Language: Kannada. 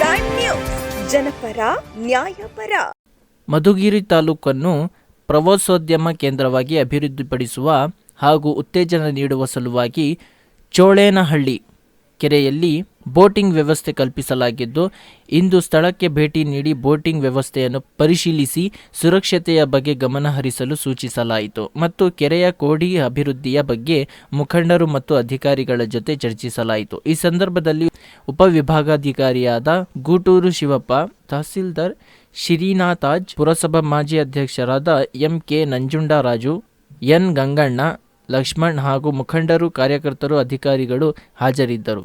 ಪ್ರೈಮ್ ನ್ಯೂಸ್ ಜನಪರ, ನ್ಯಾಯಪರ. ಮಧುಗಿರಿ ತಾಲೂಕನ್ನು ಪ್ರವಾಸೋದ್ಯಮ ಕೇಂದ್ರವಾಗಿ ಅಭಿವೃದ್ಧಿಪಡಿಸುವ ಹಾಗೂ ಉತ್ತೇಜನ ನೀಡುವ ಸಲುವಾಗಿ ಚೋಳೇನಹಳ್ಳಿ ಕೆರೆಯಲ್ಲಿ ಬೋಟಿಂಗ್ ವ್ಯವಸ್ಥೆ ಕಲ್ಪಿಸಲಾಗಿದ್ದು, ಇಂದು ಸ್ಥಳಕ್ಕೆ ಭೇಟಿ ನೀಡಿ ಬೋಟಿಂಗ್ ವ್ಯವಸ್ಥೆಯನ್ನು ಪರಿಶೀಲಿಸಿ ಸುರಕ್ಷತೆಯ ಬಗ್ಗೆ ಗಮನಹರಿಸಲು ಸೂಚಿಸಲಾಯಿತು. ಮತ್ತು ಕೆರೆಯ ಕೋಡಿ ಅಭಿವೃದ್ಧಿಯ ಬಗ್ಗೆ ಮುಖಂಡರು ಮತ್ತು ಅಧಿಕಾರಿಗಳ ಜೊತೆ ಚರ್ಚಿಸಲಾಯಿತು. ಈ ಸಂದರ್ಭದಲ್ಲಿ ಉಪವಿಭಾಗಾಧಿಕಾರಿಯಾದ ಗೂಟೂರು ಶಿವಪ್ಪ, ತಹಸೀಲ್ದಾರ್ ಶಿರೀನಾಥಾಜ್, ಪುರಸಭಾ ಮಾಜಿ ಅಧ್ಯಕ್ಷರಾದ M K Nanjundaraju N Ganganna, Lakshman ಹಾಗೂ ಮುಖಂಡರು, ಕಾರ್ಯಕರ್ತರು, ಅಧಿಕಾರಿಗಳು ಹಾಜರಿದ್ದರು.